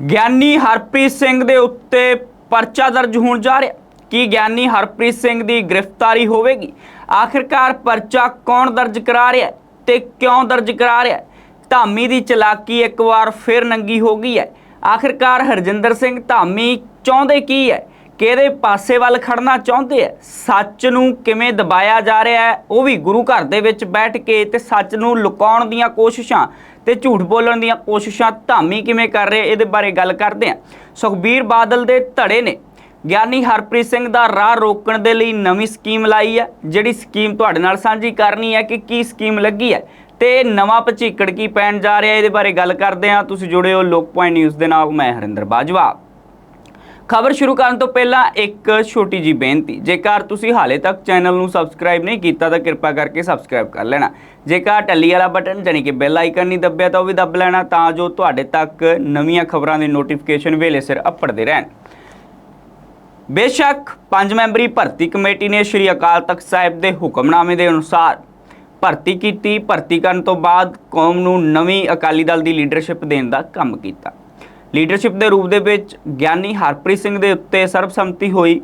ਗਿਆਨੀ ਹਰਪ੍ਰੀਤ ਸਿੰਘ ਦੇ ਉੱਤੇ ਪਰਚਾ ਦਰਜ ਹੋਣ ਜਾ ਰਿਹਾ। ਕੀ ਗਿਆਨੀ ਹਰਪ੍ਰੀਤ ਸਿੰਘ ਦੀ ਗ੍ਰਿਫਤਾਰੀ ਹੋਵੇਗੀ? ਆਖਿਰਕਾਰ ਪਰਚਾ ਕੌਣ ਦਰਜ ਕਰਾ ਰਿਹਾ ਹੈ ਤੇ ਕਿਉਂ ਦਰਜ ਕਰਾ ਰਿਹਾ ਧਾਮੀ ਦੀ ਚਲਾਕੀ ਇੱਕ ਵਾਰ ਫਿਰ ਨੰਗੀ ਹੋ ਗਈ ਹੈ। ਆਖਿਰਕਾਰ ਹਰਜਿੰਦਰ ਸਿੰਘ ਧਾਮੀ ਚਾਹੁੰਦੇ ਕੀ ਹੈ? ਕਿਹਦੇ ਪਾਸੇ ਵੱਲ ਖੜਨਾ ਚਾਹੁੰਦੇ ਹੈ ਸੱਚ ਨੂੰ ਕਿਵੇਂ ਦਬਾਇਆ ਜਾ ਰਿਹਾ ਹੈ? ਉਹ ਵੀ ਗੁਰੂ ਘਰ ਦੇ ਵਿੱਚ ਬੈਠ ਕੇ ਤੇ ਸੱਚ ਨੂੰ ਲੁਕਾਉਣ ਦੀਆਂ ਕੋਸ਼ਿਸ਼ਾਂ ਤੇ ਝੂਠ ਬੋਲਣ ਦੀਆਂ ਕੋਸ਼ਿਸ਼ਾਂ ਧਾਮੀ ਕਿਵੇਂ ਕਰ ਰਹੇ ਇਹਦੇ ਬਾਰੇ ਗੱਲ ਕਰਦੇ ਹਾਂ ਸੁਖਬੀਰ ਬਾਦਲ ਦੇ ਧੜੇ ਨੇ। ਗਿਆਨੀ ਹਰਪ੍ਰੀਤ ਸਿੰਘ ਦਾ ਰਾਹ ਰੋਕਣ ਦੇ ਲਈ ਨਵੀਂ ਸਕੀਮ ਲਾਈ ਹੈ। ਜਿਹੜੀ ਸਕੀਮ ਤੁਹਾਡੇ ਨਾਲ ਸਾਂਝੀ ਕਰਨੀ ਹੈ ਕਿ ਕੀ ਸਕੀਮ ਲੱਗੀ ਹੈ? ਤੇ ਨਵਾਂ ਪਚੀਕੜ ਕੀ ਪੈਣ ਜਾ ਰਿਹਾ ਇਹਦੇ ਬਾਰੇ ਗੱਲ ਕਰਦੇ ਹਾਂ। ਤੁਸੀਂ ਜੁੜੇ ਹੋ ਲੋਕ ਪੁਆਇੰਟ ਨਿਊਜ਼ ਦੇ ਨਾਲ। ਮੈਂ ਹਰਿੰਦਰ ਬਾਜਵਾ। ਖਬਰ ਸ਼ੁਰੂ ਕਰਨ ਤੋਂ ਪਹਿਲਾਂ ਇੱਕ ਛੋਟੀ ਜੀ ਬੇਨਤੀ, ਜੇਕਰ ਤੁਸੀਂ ਹਾਲੇ ਤੱਕ ਚੈਨਲ ਨੂੰ ਸਬਸਕ੍ਰਾਈਬ ਨਹੀਂ ਕੀਤਾ ਤਾਂ ਕਿਰਪਾ ਕਰਕੇ ਸਬਸਕ੍ਰਾਈਬ ਕਰ ਲੈਣਾ। ਜੇਕਰ ਟੱਲੀ ਵਾਲਾ ਬਟਨ ਜਾਨੀ ਕਿ ਬੈਲ ਆਈਕਨ ਨਹੀਂ ਦੱਬਿਆ ਤਾਂ ਉਹ ਵੀ ਦੱਬ ਲੈਣਾ ਤਾਂ ਜੋ ਤੁਹਾਡੇ ਤੱਕ ਨਵੀਆਂ ਖਬਰਾਂ ਦੇ ਨੋਟੀਫਿਕੇਸ਼ਨ ਵੇਲੇ ਸਿਰ ਅੱਪੜਦੇ ਰਹਿਣ। ਬੇਸ਼ੱਕ ਪੰਜ ਮੈਂਬਰੀ ਭਰਤੀ ਕਮੇਟੀ ਨੇ ਸ਼੍ਰੀ ਅਕਾਲ ਤਖਤ ਸਾਹਿਬ ਦੇ ਹੁਕਮਨਾਮੇ ਦੇ ਅਨੁਸਾਰ ਭਰਤੀ ਕੀਤੀ। ਭਰਤੀ ਕਰਨ ਤੋਂ ਬਾਅਦ ਕੌਮ ਨੂੰ ਨਵੀਂ ਅਕਾਲੀ ਦਲ ਦੀ ਲੀਡਰਸ਼ਿਪ ਦੇਣ ਦਾ ਕੰਮ ਕੀਤਾ। ਲੀਡਰਸ਼ਿਪ ਦੇ ਰੂਪ ਦੇ ਵਿੱਚ ਗਿਆਨੀ ਹਰਪ੍ਰੀਤ ਸਿੰਘ ਦੇ ਉੱਤੇ ਸਰਬਸੰਮਤੀ ਹੋਈ।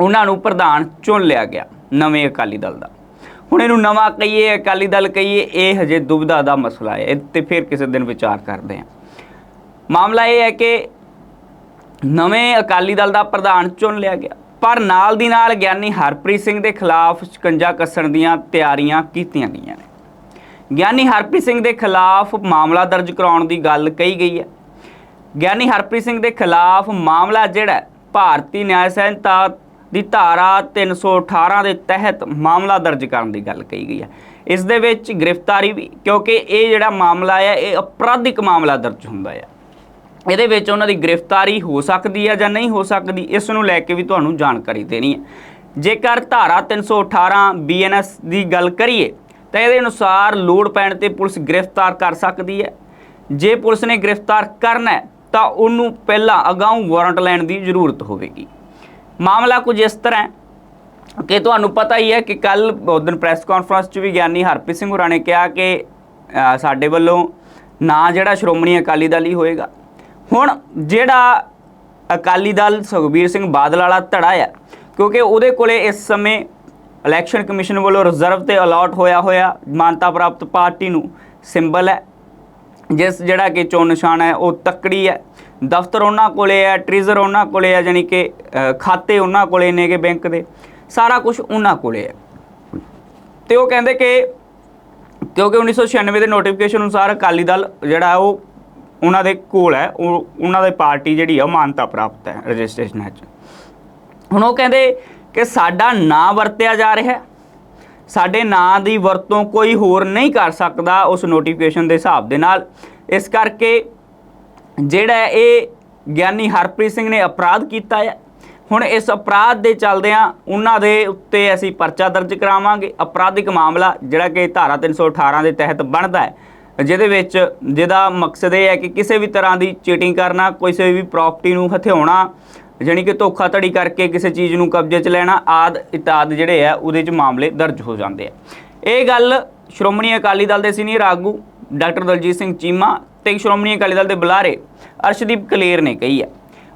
ਉਹਨਾਂ ਨੂੰ ਪ੍ਰਧਾਨ ਚੁਣ ਲਿਆ ਗਿਆ ਨਵੇਂ ਅਕਾਲੀ ਦਲ ਦਾ। ਹੁਣ ਇਹਨੂੰ ਨਵਾਂ ਕਹੀਏ, ਅਕਾਲੀ ਦਲ ਕਹੀਏ, ਇਹ ਹਜੇ ਦੁਬਿਧਾ ਦਾ ਮਸਲਾ ਹੈ। ਇਹ ਤੇ ਫਿਰ ਕਿਸੇ ਦਿਨ ਵਿਚਾਰ ਕਰਦੇ ਹਾਂ। ਮਾਮਲਾ ਇਹ ਹੈ ਕਿ ਨਵੇਂ ਅਕਾਲੀ ਦਲ ਦਾ ਪ੍ਰਧਾਨ ਚੁਣ ਲਿਆ ਗਿਆ। ਪਰ ਨਾਲ ਦੀ ਨਾਲ ਗਿਆਨੀ ਹਰਪ੍ਰੀਤ ਸਿੰਘ ਦੇ ਖਿਲਾਫ ਸ਼ਿਕੰਜਾ ਕੱਸਣ ਦੀਆਂ ਤਿਆਰੀਆਂ ਕੀਤੀਆਂ ਗਈਆਂ ਨੇ। ਗਿਆਨੀ ਹਰਪ੍ਰੀਤ ਸਿੰਘ ਦੇ ਖਿਲਾਫ ਮਾਮਲਾ ਦਰਜ ਕਰਾਉਣ ਦੀ ਗੱਲ ਕਹੀ ਗਈ ਹੈ। ਗਿਆਨੀ ਹਰਪ੍ਰੀਤ ਸਿੰਘ ਦੇ ਖਿਲਾਫ ਮਾਮਲਾ ਜਿਹੜਾ ਭਾਰਤੀ ਨਿਆਂ ਸੰਹਿਤਾ ਦੀ ਧਾਰਾ 318 ਦੇ ਤਹਿਤ ਮਾਮਲਾ ਦਰਜ ਕਰਨ ਦੀ ਗੱਲ ਕਹੀ ਗਈ ਹੈ। ਇਸ ਦੇ ਵਿੱਚ ਗ੍ਰਿਫਤਾਰੀ ਵੀ, ਕਿਉਂਕਿ ਇਹ ਜਿਹੜਾ ਮਾਮਲਾ ਹੈ, ਇਹ ਅਪਰਾਧਿਕ ਮਾਮਲਾ ਦਰਜ ਹੁੰਦਾ ਹੈ। ਇਹਦੇ ਵਿੱਚ ਉਹਨਾਂ ਦੀ ਗ੍ਰਿਫਤਾਰੀ ਹੋ ਸਕਦੀ ਹੈ ਜਾਂ ਨਹੀਂ ਹੋ ਸਕਦੀ, ਇਸ ਨੂੰ ਲੈ ਕੇ ਵੀ ਤੁਹਾਨੂੰ ਜਾਣਕਾਰੀ ਦੇਣੀ ਹੈ। ਜੇਕਰ ਧਾਰਾ 318 ਬੀਐਨਐਸ ਦੀ ਗੱਲ ਕਰੀਏ, ਤਾਂ ਇਹਦੇ ਅਨੁਸਾਰ ਲੋੜ ਪੈਣ ਤੇ ਪੁਲਿਸ ਗ੍ਰਿਫਤਾਰ ਕਰ ਸਕਦੀ ਹੈ। ਜੇ ਪੁਲਿਸ ਨੇ ਗ੍ਰਿਫਤਾਰ ਕਰਨਾ ਹੈ ਤਾਂ ਉਹਨੂੰ ਪਹਿਲਾਂ ਅਗਾਊਂ ਵਾਰੰਟ ਲੈਣ ਦੀ ਜ਼ਰੂਰਤ ਹੋਵੇਗੀ। ਮਾਮਲਾ ਕੁਝ ਇਸ ਤਰ੍ਹਾਂ ਹੈ ਕਿ ਤੁਹਾਨੂੰ ਪਤਾ ਹੀ ਹੈ ਕਿ ਕੱਲ ਦਿਨ ਪ੍ਰੈਸ ਕਾਨਫਰੰਸ 'ਚ ਵੀ ਗਿਆਨੀ ਹਰਪ੍ਰੀਤ ਸਿੰਘ ਹੋਰਾਂ ਨੇ ਕਿਹਾ ਕਿ ਸਾਡੇ ਵੱਲੋਂ ਨਾਂ ਜਿਹੜਾ ਸ਼੍ਰੋਮਣੀ ਅਕਾਲੀ ਦਲ ਹੀ ਹੋਏਗਾ। ਹੁਣ ਜਿਹੜਾ ਅਕਾਲੀ ਦਲ ਸੁਖਬੀਰ ਸਿੰਘ ਬਾਦਲ ਵਾਲਾ ਧੜਾ ਆ, ਕਿਉਂਕਿ ਉਹਦੇ ਕੋਲੇ ਇਸ ਸਮੇਂ ਇਲੈਕਸ਼ਨ ਕਮਿਸ਼ਨ ਵੱਲੋਂ ਰਿਜ਼ਰਵ ਤੇ ਅਲਾਟ ਹੋਇਆ ਹੋਇਆ, ਮਾਨਤਾ ਪ੍ਰਾਪਤ ਪਾਰਟੀ ਨੂੰ ਸਿੰਬਲ ਹੈ। ਜਿਸ ਜਿਹੜਾ ਕਿ ਚੋਣ ਨਿਸ਼ਾਨ ਹੈ, ਉਹ ਤੱਕੜੀ ਹੈ। ਦਫ਼ਤਰ ਉਹਨਾਂ ਕੋਲੇ ਹੈ, ਟ੍ਰੇਜ਼ਰ ਉਹਨਾਂ ਕੋਲੇ ਹੈ ਜਾਨੀ ਕਿ ਖਾਤੇ ਉਹਨਾਂ ਕੋਲੇ ਨੇਗੇ ਬੈਂਕ ਦੇ। ਸਾਰਾ ਕੁਝ ਉਹਨਾਂ ਕੋਲੇ ਹੈ। ਤੇ ਉਹ ਕਹਿੰਦੇ ਕਿ ਕਿਉਂਕਿ 1996 ਦੇ ਨੋਟੀਫਿਕੇਸ਼ਨ ਅਨੁਸਾਰ ਅਕਾਲੀ ਦਲ ਜਿਹੜਾ ਉਹ ਉਹਨਾਂ ਦੇ ਕੋਲ ਹੈ, ਉਹ ਉਹਨਾਂ ਦੀ ਪਾਰਟੀ ਜਿਹੜੀ ਆ, ਉਹ ਮਾਨਤਾ ਪ੍ਰਾਪਤ ਹੈ, ਰਜਿਸਟ੍ਰੇਸ਼ਨ ਵਿੱਚ ਹੁਣ ਉਹ ਕਹਿੰਦੇ ਕਿ ਸਾਡਾ ਨਾਂ ਵਰਤਿਆ ਜਾ ਰਿਹਾ ਹੈ। ਸਾਡੇ ਨਾਂ ਦੀ ਵਰਤੋਂ ਕੋਈ ਹੋਰ ਨਹੀਂ ਕਰ ਸਕਦਾ ਉਸ ਨੋਟੀਫਿਕੇਸ਼ਨ ਦੇ ਹਿਸਾਬ ਦੇ ਨਾਲ। ਇਸ ਕਰਕੇ ਜਿਹੜਾ ਇਹ ਗਿਆਨੀ ਹਰਪ੍ਰੀਤ ਸਿੰਘ ਨੇ ਅਪਰਾਧ ਕੀਤਾ ਹੈ। ਹੁਣ ਇਸ ਅਪਰਾਧ ਦੇ ਚੱਲਦਿਆਂ ਉਹਨਾਂ ਦੇ ਉੱਤੇ ਅਸੀਂ ਪਰਚਾ ਦਰਜ ਕਰਾਵਾਂਗੇ। ਅਪਰਾਧਿਕ ਮਾਮਲਾ ਜਿਹੜਾ ਕਿ ਧਾਰਾ 318 ਦੇ ਤਹਿਤ ਬਣਦਾ ਹੈ। ਜਿਹਦੇ ਵਿੱਚ ਜਿਹਦਾ ਮਕਸਦ ਇਹ ਹੈ ਕਿ ਕਿਸੇ ਵੀ ਤਰ੍ਹਾਂ ਦੀ ਚੀਟਿੰਗ ਕਰਨਾ ਕਿਸੇ ਵੀ ਪ੍ਰਾਪਰਟੀ ਨੂੰ ਹਥਿਆਉਣਾ ਜਾਣੀ ਕਿ ਧੋਖਾਧੜੀ ਕਰਕੇ ਕਿਸੇ ਚੀਜ਼ ਨੂੰ ਕਬਜ਼ੇ 'ਚ ਲੈਣਾ, ਆਦ, ਇਤਾਦ ਜਿਹੜੇ ਆ, ਉਹਦੇ 'ਚ ਮਾਮਲੇ ਦਰਜ ਹੋ ਜਾਂਦੇ ਆ। ਇਹ ਗੱਲ ਸ਼੍ਰੋਮਣੀ ਅਕਾਲੀ ਦਲ ਦੇ ਸੀਨੀਅਰ ਆਗੂ ਡਾਕਟਰ ਦਲਜੀਤ ਸਿੰਘ ਚੀਮਾ ਤੇ ਸ਼੍ਰੋਮਣੀ ਅਕਾਲੀ ਦਲ ਦੇ ਬੁਲਾਰੇ ਅਰਸ਼ਦੀਪ ਕਲੇਰ ਨੇ ਕਹੀ ਹੈ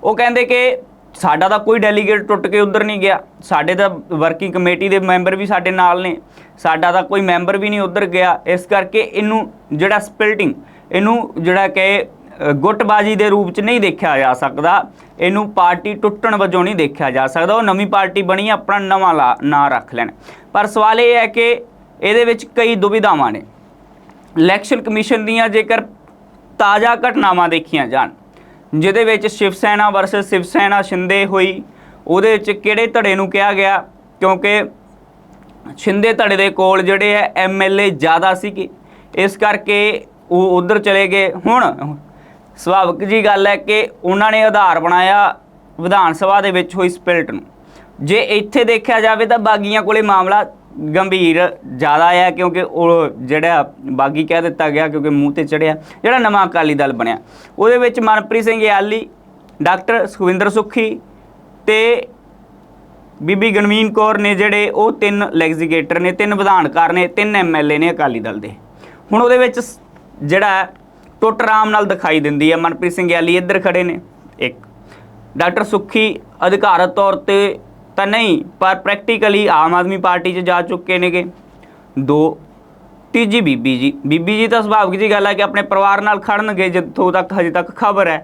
ਉਹ ਕਹਿੰਦੇ ਕਿ ਸਾਡਾ ਤਾਂ ਕੋਈ ਡੈਲੀਗੇਟ ਟੁੱਟ ਕੇ ਉਧਰ ਨਹੀਂ ਗਿਆ, ਸਾਡੇ ਤਾਂ ਵਰਕਿੰਗ ਕਮੇਟੀ ਦੇ ਮੈਂਬਰ ਵੀ ਸਾਡੇ ਨਾਲ ਨੇ, ਸਾਡਾ ਤਾਂ ਕੋਈ ਮੈਂਬਰ ਵੀ ਨਹੀਂ ਉਧਰ ਗਿਆ। ਇਸ ਕਰਕੇ ਇਹਨੂੰ ਜਿਹੜਾ ਸਪਿਲਟਿੰਗ, ਇਹਨੂੰ ਜਿਹੜਾ ਕਿ ਗੁੱਟਬਾਜ਼ੀ ਦੇ ਰੂਪ 'ਚ ਨਹੀਂ ਦੇਖਿਆ ਜਾ ਸਕਦਾ। ਇਹਨੂੰ ਪਾਰਟੀ ਟੁੱਟਣ ਵਜੋਂ ਨਹੀਂ ਦੇਖਿਆ ਜਾ ਸਕਦਾ। ਉਹ ਨਵੀਂ ਪਾਰਟੀ ਬਣੀ, ਆਪਣਾ ਨਵਾਂ ਲਾ- ਨਾਂ ਰੱਖ ਲੈਣ। ਪਰ ਸਵਾਲ ਇਹ ਹੈ ਕਿ ਇਹਦੇ ਵਿੱਚ ਕਈ ਦੁਵਿਧਾਵਾਂ ਨੇ। ਇਲੈਕਸ਼ਨ ਕਮਿਸ਼ਨ ਦੀਆਂ ਜੇਕਰ ਤਾਜ਼ਾ ਘਟਨਾਵਾਂ ਦੇਖੀਆਂ ਜਾਣ, ਜਿਹਦੇ ਵਿੱਚ ਸ਼ਿਵ ਸੈਨਾ ਵਰਸਸ ਸ਼ਿਵ ਸੈਨਾ ਸ਼ਿੰਦੇ ਹੋਈ, ਉਹਦੇ ਵਿੱਚ ਕਿਹੜੇ ਧੜੇ ਨੂੰ ਕਿਹਾ ਗਿਆ? ਕਿਉਂਕਿ ਸ਼ਿੰਦੇ ਧੜੇ ਦੇ ਕੋਲ ਜਿਹੜੇ ਹੈ ਐਮਐਲਏ ਜ਼ਿਆਦਾ ਸੀਗੇ। ਇਸ ਕਰਕੇ ਉਹ ਉਧਰ ਚਲੇ ਗਏ। ਹੁਣ ਸੁਭਾਵਿਕ ਜੀ ਗੱਲ ਹੈ ਕਿ ਉਹਨਾਂ ਨੇ ਆਧਾਰ ਬਣਾਇਆ ਵਿਧਾਨ ਸਭਾ ਦੇ ਵਿੱਚ ਹੋਈ ਸਪਿਲਟ ਨੂੰ। ਜੇ ਇੱਥੇ ਦੇਖਿਆ ਜਾਵੇ ਤਾਂ ਬਾਗੀਆਂ ਕੋਲੇ ਮਾਮਲਾ ਗੰਭੀਰ ਜ਼ਿਆਦਾ ਆ ਕਿਉਂਕਿ ਉਹ ਜਿਹੜਾ ਬਾਗੀ ਕਹਿ ਦਿੱਤਾ ਗਿਆ ਕਿਉਂਕਿ ਮੂੰਹ ਤੇ ਚੜਿਆ, ਜਿਹੜਾ ਨਵਾਂ ਅਕਾਲੀ ਦਲ ਬਣਿਆ। ਉਹਦੇ ਵਿੱਚ ਮਨਪ੍ਰੀਤ ਸਿੰਘ ਯਾਲੀ ਡਾਕਟਰ ਸੁਖਵਿੰਦਰ ਸੁੱਖੀ ਤੇ ਬੀਬੀ ਗਨਵੀਨ ਕੌਰ ਨੇ ਜਿਹੜੇ ਉਹ ਤਿੰਨ ਲੈਗਜ਼ੀਗੇਟਰ ਨੇ, ਤਿੰਨ ਵਿਧਾਨਕਾਰ ਨੇ, ਤਿੰਨ ਐਮਐਲਏ ਨੇ ਅਕਾਲੀ ਦਲ ਦੇ। ਹੁਣ ਉਹਦੇ ਵਿੱਚ ਸ- ਜਿਹੜਾ ਟੁੱਟ ਆਰਾਮ ਨਾਲ ਦਿਖਾਈ ਦਿੰਦੀ ਹੈ। ਮਨਪ੍ਰੀਤ ਸਿੰਘ ਗਿਆਲੀ ਇੱਧਰ ਖੜੇ ਨੇ। ਇੱਕ, ਡਾਕਟਰ ਸੁੱਖੀ ਅਧਿਕਾਰਤ ਤੌਰ ਤੇ ਤਾਂ ਨਹੀਂ, ਪਰ ਪ੍ਰੈਕਟੀਕਲੀ ਆਮ ਆਦਮੀ ਪਾਰਟੀ 'ਚ ਜਾ ਚੁੱਕੇ ਨੇਗੇ। ਦੋ, ਤੀਜੀ ਬੀਬੀ ਜੀ। ਬੀਬੀ ਜੀ ਤਾਂ ਸੁਭਾਵਿਕ ਜੀ ਗੱਲ ਹੈ ਕਿ ਆਪਣੇ ਪਰਿਵਾਰ ਨਾਲ ਖੜਨਗੇ, ਜਿੱਥੋਂ ਤੱਕ ਹਜੇ ਤੱਕ ਖਬਰ ਹੈ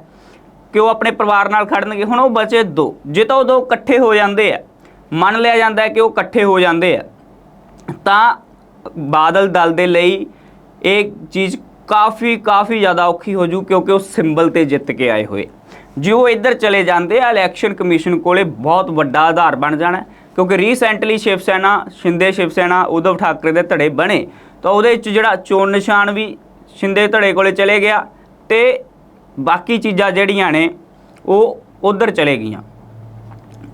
ਕਿ ਉਹ ਆਪਣੇ ਪਰਿਵਾਰ ਨਾਲ ਖੜਨਗੇ। ਹੁਣ ਉਹ ਬਚੇ ਦੋ। ਜੇ ਤਾਂ ਉਹ ਦੋ ਇਕੱਠੇ ਹੋ ਜਾਂਦੇ ਆ, ਮੰਨ ਲਿਆ ਜਾਂਦਾ ਹੈ ਕਿ ਉਹ ਇਕੱਠੇ ਹੋ ਜਾਂਦੇ ਆ, ਤਾਂ ਬਾਦਲ ਦਲ ਦੇ ਲਈ ਇਹ ਚੀਜ਼ ਕਾਫੀ ਕਾਫੀ ਜ਼ਿਆਦਾ ਔਖੀ ਹੋ ਜੂ ਕਿਉਂਕਿ ਉਹ ਸਿੰਬਲ ਤੇ ਜਿੱਤ ਕੇ ਆਏ ਹੋਏ। ਜੇ ਉਹ ਇੱਧਰ ਚਲੇ ਜਾਂਦੇ, ਆ ਇਲੈਕਸ਼ਨ ਕਮਿਸ਼ਨ ਕੋਲੇ ਬਹੁਤ ਵੱਡਾ ਆਧਾਰ ਬਣ ਜਾਣਾ, ਕਿਉਂਕਿ ਰੀਸੈਂਟਲੀ ਸ਼ਿਵ ਸੈਨਾ, ਸ਼ਿੰਦੇ ਸ਼ਿਵ ਸੈਨਾ ਉद्धਵ ਠਾਕਰੇ ਦੇ ਧੜੇ ਬਣੇ, ਤਾਂ ਉਹਦੇ ਵਿੱਚ ਜਿਹੜਾ ਚੋਣ ਨਿਸ਼ਾਨ ਵੀ ਸ਼ਿੰਦੇ ਧੜੇ ਕੋਲੇ ਚਲੇ ਗਿਆ ਤੇ ਬਾਕੀ ਚੀਜ਼ਾਂ ਜਿਹੜੀਆਂ ਨੇ, ਉਹ ਉਧਰ ਚਲੇ ਗਈਆਂ।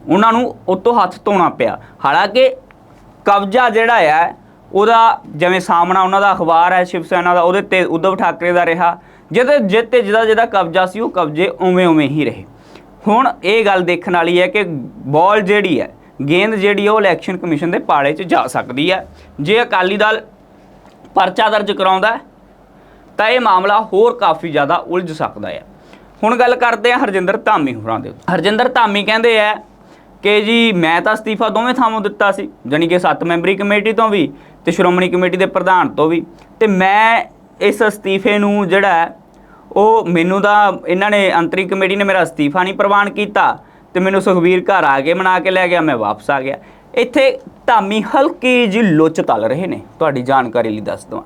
ਉਹਨਾਂ ਨੂੰ ਉਤੋਂ ਹੱਥ ਧੋਣਾ ਪਿਆ। ਹਾਲਾਂਕਿ ਕਬਜ਼ਾ ਜਿਹੜਾ ਹੈ ਉਹਦਾ ਜਿਵੇਂ ਸਾਹਮਣਾ ਉਹਨਾਂ ਦਾ ਅਖਬਾਰ ਹੈ ਸ਼ਿਵ ਸੈਨਾ ਦਾ, ਉਹਦੇ ਤੇ ਉद्धਵ ਠਾਕਰੇ ਦਾ ਰਿਹਾ। ਜਿਹਦੇ ਜਿੱਤੇ ਜਿਹਦਾ ਜਿਹਦਾ ਕਬਜ਼ਾ ਸੀ, ਉਹ ਕਬਜ਼ੇ ਉਵੇਂ ਉਵੇਂ ਹੀ ਰਹੇ। ਹੁਣ ਇਹ ਗੱਲ ਦੇਖਣ ਵਾਲੀ ਹੈ ਕਿ ਬਾਲ ਜਿਹੜੀ ਹੈ, ਗੇਂਦ ਜਿਹੜੀ ਹੈ, ਉਹ ਇਲੈਕਸ਼ਨ ਕਮਿਸ਼ਨ ਦੇ ਪਾਲੇ 'ਚ ਜਾ ਸਕਦੀ ਹੈ। ਜੇ ਅਕਾਲੀ ਦਲ ਪਰਚਾ ਦਰਜ ਕਰਾਉਂਦਾ ਤਾਂ ਇਹ ਮਾਮਲਾ ਹੋਰ ਕਾਫੀ ਜ਼ਿਆਦਾ ਉਲਝ ਸਕਦਾ ਹੈ। ਹੁਣ ਗੱਲ ਕਰਦੇ ਹਾਂ ਹਰਜਿੰਦਰ ਧਾਮੀ ਹੋਰਾਂ ਦੇ ਹਰਜਿੰਦਰ ਧਾਮੀ ਕਹਿੰਦੇ ਆ ਕਿ ਜੀ ਮੈਂ ਤਾਂ ਅਸਤੀਫਾ ਦੋਵੇਂ ਥਾਵਾਂ ਦਿੱਤਾ ਸੀ, ਜਾਣੀ ਕਿ 7 ਮੈਂਬਰੀ ਕਮੇਟੀ ਤੋਂ ਵੀ ਤੇ ਸ਼੍ਰੋਮਣੀ ਕਮੇਟੀ ਦੇ ਪ੍ਰਧਾਨ ਤੋਂ ਵੀ। ਤੇ ਮੈਂ ਇਸ ਅਸਤੀਫੇ ਨੂੰ ਜਿਹੜਾ ਉਹ ਮੈਨੂੰ ਤਾਂ ਇਹਨਾਂ ਨੇ ਅੰਤਰੀ ਕਮੇਟੀ ਨੇ ਮੇਰਾ ਅਸਤੀਫਾ ਨਹੀਂ ਪ੍ਰਵਾਨ ਕੀਤਾ, ਤੇ ਮੈਨੂੰ ਸੁਖਵੀਰ ਘਰ ਆ ਕੇ ਮਨਾ ਕੇ ਲੈ ਗਿਆ, ਮੈਂ ਵਾਪਸ ਆ ਗਿਆ। ਇੱਥੇ ਧਾਮੀ ਹਲਕੀ ਜੀ ਲੋਚ ਤਲ ਰਹੇ ਨੇ, ਤੁਹਾਡੀ ਜਾਣਕਾਰੀ ਲਈ ਦੱਸ ਦਵਾਂ।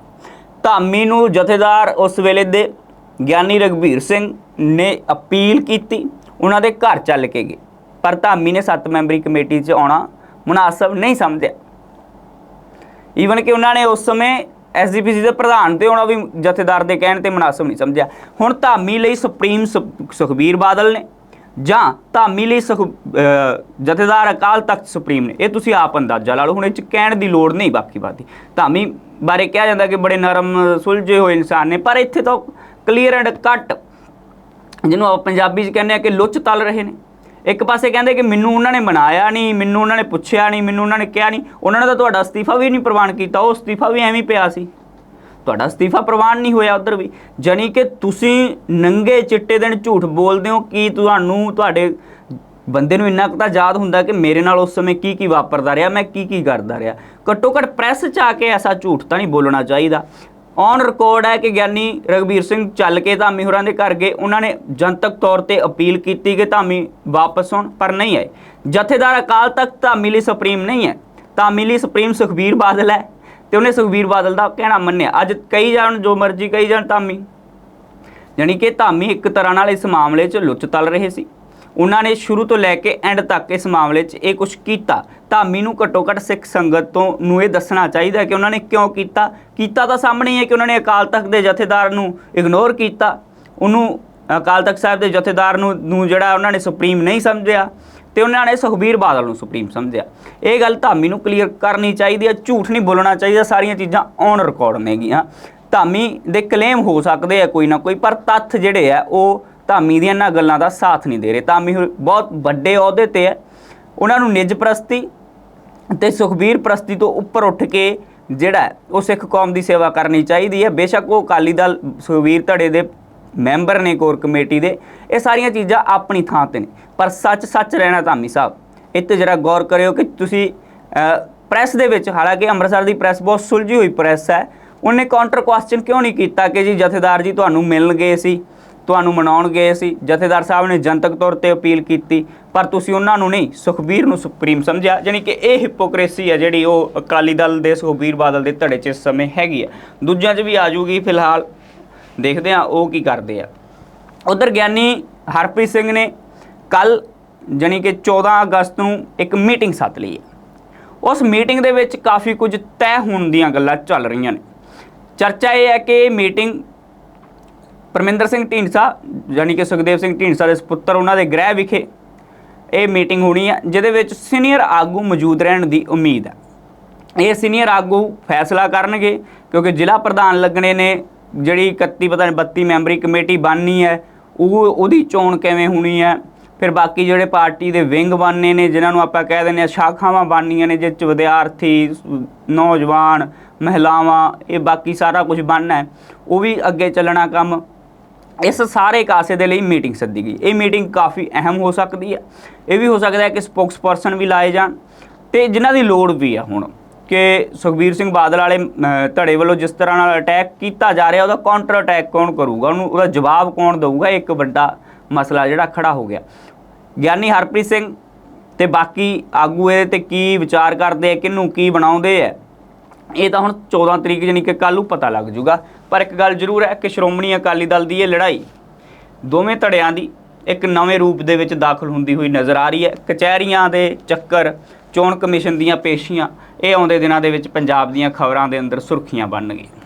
ਧਾਮੀ ਨੂੰ ਜਥੇਦਾਰ ਉਸ ਵੇਲੇ ਦੇ ਗਿਆਨੀ ਰਗਵੀਰ ਸਿੰਘ ਨੇ ਅਪੀਲ ਕੀਤੀ, ਉਹਨਾਂ ਦੇ ਘਰ ਚੱਲ ਕੇ ਗਏ। ਪਰ ਧਾਮੀ ਨੇ 7 ਮੈਂਬਰੀ ਕਮੇਟੀ 'ਚ ਆਉਣਾ ਮੁਨਾਸਬ ਨਹੀਂ ਸਮਝਿਆ। ਈਵਨ ਕਿ ਉਹਨਾਂ ਨੇ ਉਸ ਸਮੇਂ ਐਸਜੀਪੀਸੀ ਦੇ ਪ੍ਰਧਾਨ ਤੇ ਆਉਣਾ ਵੀ ਜਥੇਦਾਰ ਦੇ ਕਹਿਣ ਤੇ ਮੁਨਾਸਬ ਨਹੀਂ ਸਮਝਿਆ। ਹੁਣ ਧਾਮੀ ਲਈ ਸੁਪਰੀਮ ਸੁ- ਸੁਖਬੀਰ ਬਾਦਲ ਨੇ ਜਾਂ ਧਾਮੀ ਲਈ ਸੁਖ ਅਹ ਜਥੇਦਾਰ ਅਕਾਲ ਤਖਤ ਸੁਪਰੀਮ ਨੇ। ਇਹ ਤੁਸੀਂ ਆਪ ਅੰਦਾਜ਼ਾ ਲਾ ਲਓ, ਹੁਣ ਇਹ ਚ ਕਹਿਣ ਦੀ ਲੋੜ ਨਹੀਂ ਬਾਕੀ ਬਾਤ ਦੀ। ਧਾਮੀ ਬਾਰੇ ਕਿਹਾ ਜਾਂਦਾ ਕਿ ਬੜੇ ਨਰਮ, ਸੁਲਝੇ ਹੋਏ ਇਨਸਾਨ ਨੇ, ਪਰ ਇੱਥੇ ਤਾਂ ਕਲੀਅਰ ਐਂਡ ਕੱਟ ਜਿਹਨੂੰ ਆਪਾਂ ਪੰਜਾਬੀ 'ਚ ਕਹਿੰਦੇ ਆ ਕਿ ਲੁੱਚ ਤਲ ਰਹੇ ਨੇ। ਇੱਕ ਪਾਸੇ ਕਹਿੰਦੇ ਕਿ ਮੈਨੂੰ ਉਹਨਾਂ ਨੇ ਮਨਾਇਆ ਨਹੀਂ, ਮੈਨੂੰ ਉਹਨਾਂ ਨੇ ਪੁੱਛਿਆ ਨਹੀਂ, ਮੈਨੂੰ ਉਹਨਾਂ ਨੇ ਕਿਹਾ ਨਹੀਂ, ਉਹਨਾਂ ਨੇ ਤਾਂ ਤੁਹਾਡਾ ਅਸਤੀਫਾ ਵੀ ਨਹੀਂ ਪ੍ਰਵਾਨ ਕੀਤਾ, ਉਹ ਅਸਤੀਫਾ ਵੀ ਐਵੇਂ ਹੀ ਪਿਆ ਸੀ। ਤੁਹਾਡਾ ਅਸਤੀਫਾ ਪ੍ਰਵਾਨ ਨਹੀਂ ਹੋਇਆ ਉਧਰ ਵੀ। ਜਾਣੀ ਕਿ ਤੁਸੀਂ ਨੰਗੇ ਚਿੱਟੇ ਦਿਨ ਝੂਠ ਬੋਲਦੇ ਹੋ, ਕੀ ਤੁਹਾਨੂੰ ਤੁਹਾਡੇ ਬੰਦੇ ਨੂੰ ਇੰਨਾ ਕੁ ਤਾਂ ਯਾਦ ਹੁੰਦਾ ਕਿ ਮੇਰੇ ਨਾਲ ਉਸ ਸਮੇਂ ਕੀ ਕੀ ਵਾਪਰਦਾ ਰਿਹਾ, ਮੈਂ ਕੀ ਕੀ ਕਰਦਾ ਰਿਹਾ? ਘੱਟੋ ਘੱਟ ਪ੍ਰੈਸ 'ਚ ਆ ਕੇ ਐਸਾ ਝੂਠ ਤਾਂ ਨਹੀਂ ਬੋਲਣਾ ਚਾਹੀਦਾ। ਔਨ ਰਿਕਾਰਡ ਹੈ ਕਿ ਗਿਆਨੀ ਰਗਵੀਰ ਸਿੰਘ ਚੱਲ ਕੇ ਧਾਮੀ ਹੋਰਾਂ ਦੇ ਘਰ ਗਏ। ਉਹਨਾਂ ਨੇ ਜਨਤਕ ਤੌਰ ਤੇ ਅਪੀਲ ਕੀਤੀ ਕਿ ਧਾਮੀ ਵਾਪਸ ਆਉਣ ਪਰ ਨਹੀਂ ਆਏ। ਜਥੇਦਾਰ ਅਕਾਲ ਤਖਤ ਧਾਮੀ ਲਈ ਸੁਪਰੀਮ ਨਹੀਂ ਹੈ। ਧਾਮੀ ਲਈ ਸੁਪਰੀਮ ਸੁਖਬੀਰ ਬਾਦਲ ਹੈ ਤੇ ਉਹਨੇ ਸੁਖਬੀਰ ਬਾਦਲ ਦਾ ਕਹਿਣਾ ਮੰਨਿਆ। ਅੱਜ ਕਈ ਜਾਣ ਜੋ ਮਰਜ਼ੀ ਕਈ ਜਾਣ ਧਾਮੀ। ਯਾਨੀ ਕਿ ਧਾਮੀ ਇੱਕ ਤਰ੍ਹਾਂ ਨਾਲ ਇਸ ਮਾਮਲੇ 'ਚ ਲੁੱਚ ਤਲ ਰਹੇ ਸੀ। ਉਹਨਾਂ ਨੇ ਸ਼ੁਰੂ ਤੋਂ ਲੈ ਕੇ ਐਂਡ ਤੱਕ ਇਸ ਮਾਮਲੇ 'ਚ ਇਹ ਕੁਝ ਕੀਤਾ। ਧਾਮੀ ਨੂੰ ਘੱਟੋ ਘੱਟ ਸਿੱਖ ਸੰਗਤ ਤੋਂ ਨੂੰ ਇਹ ਦੱਸਣਾ ਚਾਹੀਦਾ ਕਿ ਉਹਨਾਂ ਨੇ ਕਿਉਂ ਕੀਤਾ? ਕੀਤਾ ਤਾਂ ਸਾਹਮਣੇ ਹੀ ਹੈ ਕਿ ਉਹਨਾਂ ਨੇ ਅਕਾਲ ਤਖਤ ਦੇ ਜਥੇਦਾਰ ਨੂੰ ਇਗਨੋਰ ਕੀਤਾ। ਉਹਨੂੰ ਅਕਾਲ ਤਖਤ ਸਾਹਿਬ ਦੇ ਜਥੇਦਾਰ ਨੂੰ ਨੂੰ ਜਿਹੜਾ ਉਹਨਾਂ ਨੇ ਸੁਪਰੀਮ ਨਹੀਂ ਸਮਝਿਆ ਤੇ ਉਹਨਾਂ ਨੇ ਸੁਖਬੀਰ ਬਾਦਲ ਨੂੰ ਸੁਪਰੀਮ ਸਮਝਿਆ। ਇਹ ਗੱਲ ਧਾਮੀ ਨੂੰ ਕਲੀਅਰ ਕਰਨੀ ਚਾਹੀਦੀ ਹੈ, ਝੂਠ ਨਹੀਂ ਬੋਲਣਾ ਚਾਹੀਦਾ, ਸਾਰੀਆਂ ਚੀਜ਼ਾਂ ਔਨ ਰਿਕਾਰਡ ਨੇਗੀਆਂ। ਧਾਮੀ ਦੇ ਕਲੇਮ ਹੋ ਸਕਦੇ ਆ ਕੋਈ ਨਾ ਕੋਈ, ਪਰ ਤੱਥ ਜਿਹੜੇ ਆ, ਉਹ ਧਾਮੀ ਦੀਆਂ ਇਹਨਾਂ ਗੱਲਾਂ ਦਾ ਸਾਥ ਨਹੀਂ ਦੇ ਰਹੇ। ਧਾਮੀ ਹੁਣ ਬਹੁਤ ਵੱਡੇ ਅਹੁਦੇ ਤੇ ਹੈ। ਉਹਨਾਂ ਨੂੰ ਨਿੱਜ ਪ੍ਰਸਤੀ ਤੇ ਸੁਖਬੀਰ ਪ੍ਰਸਤੀ ਤੋਂ ਉੱਪਰ ਉੱਠ ਕੇ ਜਿਹੜਾ ਉਹ ਸਿੱਖ ਕੌਮ ਦੀ ਸੇਵਾ ਕਰਨੀ ਚਾਹੀਦੀ ਹੈ। ਬੇਸ਼ੱਕ ਉਹ ਅਕਾਲੀ ਦਲ ਸੁਖਬੀਰ ਧੜੇ ਦੇ ਮੈਂਬਰ ਨੇ ਕੋਰ ਕਮੇਟੀ ਦੇ। ਇਹ ਸਾਰੀਆਂ ਚੀਜ਼ਾਂ ਆਪਣੀ ਥਾਂ ਤੇ ਨੇ। ਪਰ ਸੱਚ ਸੱਚ ਰਹਿਣਾ ਧਾਮੀ ਸਾਹਿਬ, ਇੱਥੇ ਜਰਾ ਗੌਰ ਕਰਿਓ ਕਿ ਤੁਸੀਂ ਪ੍ਰੈਸ ਦੇ ਵਿੱਚ, ਹਾਲਾਂਕਿ ਅੰਮ੍ਰਿਤਸਰ ਦੀ ਪ੍ਰੈਸ ਬਹੁਤ ਸੁਲਝੀ ਹੋਈ ਪ੍ਰੈਸ ਹੈ, ਉਹਨੇ ਕਾਊਂਟਰ ਕੁਐਸਚਨ ਕਿਉਂ ਨਹੀਂ ਕੀਤਾ ਕਿ ਜੀ ਜਥੇਦਾਰ ਜੀ ਤੁਹਾਨੂੰ ਮਿਲਣ ਗਏ ਸੀ? ਤੁਹਾਨੂੰ ਮਨਾਉਣ ਗਏ ਸੀ। ਜਥੇਦਾਰ ਸਾਹਿਬ ਨੇ ਜਨਤਕ ਤੌਰ ਤੇ ਅਪੀਲ ਕੀਤੀ, ਪਰ ਤੁਸੀਂ ਉਹਨਾਂ ਨੂੰ ਨਹੀਂ, ਸੁਖਬੀਰ ਨੂੰ ਸੁਪਰੀਮ ਸਮਝਿਆ। ਯਾਨੀ ਕਿ ਇਹ ਹਿਪੋਕ੍ਰੇਸੀ ਹੈ ਜਿਹੜੀ ਉਹ ਅਕਾਲੀ ਦਲ ਦੇ ਸੁਖਬੀਰ ਬਾਦਲ ਦੇ ਧੜੇ 'ਚ ਇਸ ਸਮੇਂ ਹੈਗੀ ਹੈ ਦੂਜਿਆਂ 'ਚ ਵੀ ਆ ਜਾਊਗੀ ਫਿਲਹਾਲ। ਦੇਖਦੇ ਆ ਉਹ ਕੀ ਕਰਦੇ ਆ। ਉਧਰ ਗਿਆਨੀ ਹਰਪ੍ਰੀਤ ਸਿੰਘ ਨੇ ਕੱਲ ਜਾਣੀ ਕਿ 14 ਅਗਸਤ ਨੂੰ ਇੱਕ ਮੀਟਿੰਗ ਸੱਦ ਲਈ ਹੈ ਉਸ ਮੀਟਿੰਗ ਦੇ ਵਿੱਚ ਕਾਫੀ ਕੁਝ ਤੈਅ ਹੋਣ ਦੀਆਂ ਗੱਲਾਂ ਚੱਲ ਰਹੀਆਂ ਨੇ। ਚਰਚਾ ਇਹ ਹੈ ਕਿ ਇਹ ਮੀਟਿੰਗ ਪਰਮਿੰਦਰ ਸਿੰਘ ਢੀਂਡਸਾ ਯਾਨੀ ਕਿ ਸੁਖਦੇਵ ਸਿੰਘ ਢੀਂਡਸਾ ਦੇ ਸੁਪੁੱਤਰ ਉਹਨਾਂ ਦੇ ਗ੍ਰਹਿ ਵਿਖੇ ਇਹ ਮੀਟਿੰਗ ਹੋਣੀ ਹੈ, ਜਿਹਦੇ ਵਿੱਚ ਸੀਨੀਅਰ ਆਗੂ ਮੌਜੂਦ ਰਹਿਣ ਦੀ ਉਮੀਦ ਹੈ। ਇਹ ਸੀਨੀਅਰ ਆਗੂ ਫੈਸਲਾ ਕਰਨਗੇ, ਕਿਉਂਕਿ ਜ਼ਿਲ੍ਹਾ ਪ੍ਰਧਾਨ ਲੱਗਣੇ ਨੇ, ਜਿਹੜੀ 31 ਪਤਾ ਨਹੀਂ 32 ਮੈਂਬਰੀ ਕਮੇਟੀ ਬਣਨੀ ਹੈ, ਉਹ ਉਹਦੀ ਚੋਣ ਕਿਵੇਂ ਹੋਣੀ ਹੈ, ਫਿਰ ਬਾਕੀ ਜਿਹੜੇ ਪਾਰਟੀ ਦੇ ਵਿੰਗ ਬਣਨੇ ਨੇ, ਜਿਨ੍ਹਾਂ ਨੂੰ ਆਪਾਂ ਕਹਿ ਦਿੰਦੇ ਆ ਸ਼ਾਖਾਵਾਂ ਬਣਨੀਆਂ ਨੇ ਜਿਸ ਚ ਵਿਦਿਆਰਥੀ, ਨੌਜਵਾਨ, ਮਹਿਲਾਵਾਂ, ਇਹ ਬਾਕੀ ਸਾਰਾ ਕੁਝ ਬਣਨਾ ਹੈ, ਉਹ ਵੀ ਅੱਗੇ ਚੱਲਣਾ ਕੰਮ। ਇਸ ਸਾਰੇ ਕਾਸੇ ਦੇ ਲਈ ਮੀਟਿੰਗ ਸੱਦੀ ਗਈ। ਇਹ ਮੀਟਿੰਗ ਕਾਫੀ ਅਹਿਮ ਹੋ ਸਕਦੀ ਹੈ। ਇਹ ਵੀ ਹੋ ਸਕਦਾ ਹੈ ਕਿ ਸਪੋਕਸਪਰਸਨ ਵੀ ਲਾਏ ਜਾਣ ਤੇ ਜਿਨ੍ਹਾਂ ਦੀ ਲੋੜ ਵੀ ਆ ਹੁਣ ਕਿ ਸੁਖਬੀਰ ਸਿੰਘ ਬਾਦਲ ਵਾਲੇ ਧੜੇ ਵੱਲੋਂ ਜਿਸ ਤਰ੍ਹਾਂ ਨਾਲ ਅਟੈਕ ਕੀਤਾ ਜਾ ਰਿਹਾ, ਉਹਦਾ ਕਾਊਂਟਰ ਅਟੈਕ ਕੌਣ ਕਰੂਗਾ? ਉਹਨੂੰ, ਉਹਦਾ ਜਵਾਬ ਕੌਣ ਦੇਊਗਾ? ਇਹ ਇੱਕ ਵੱਡਾ ਮਸਲਾ ਜਿਹੜਾ ਖੜਾ ਹੋ ਗਿਆ। ਗਿਆਨੀ ਹਰਪ੍ਰੀਤ ਸਿੰਘ ਤੇ ਬਾਕੀ ਆਗੂ ਇਹਦੇ ਤੇ ਕੀ ਵਿਚਾਰ ਕਰਦੇ ਆ, ਕਿਹਨੂੰ ਕੀ ਬਣਾਉਂਦੇ ਆ? ਇਹ ਤਾਂ ਹੁਣ 14 ਤਰੀਕ ਜਾਨੀ ਕਿ ਕੱਲ੍ਹ ਨੂੰ ਪਤਾ ਲੱਗ ਜੂਗਾ। ਪਰ ਇੱਕ ਗੱਲ ਜ਼ਰੂਰ ਹੈ ਕਿ ਸ਼੍ਰੋਮਣੀ ਅਕਾਲੀ ਦਲ ਦੀ ਇਹ ਲੜਾਈ ਦੋਵੇਂ ਧੜਿਆਂ ਦੀ ਇੱਕ ਨਵੇਂ ਰੂਪ ਦੇ ਵਿੱਚ ਦਾਖਲ ਹੁੰਦੀ ਹੋਈ ਨਜ਼ਰ ਆ ਰਹੀ ਹੈ। ਕਚਹਿਰੀਆਂ ਦੇ ਚੱਕਰ, ਚੋਣ ਕਮਿਸ਼ਨ ਦੀਆਂ ਪੇਸ਼ੀਆਂ, ਇਹ ਆਉਂਦੇ ਦਿਨਾਂ ਦੇ ਵਿੱਚ ਪੰਜਾਬ ਦੀਆਂ ਖਬਰਾਂ ਦੇ ਅੰਦਰ ਸੁਰਖੀਆਂ ਬਣਨਗੀਆਂ।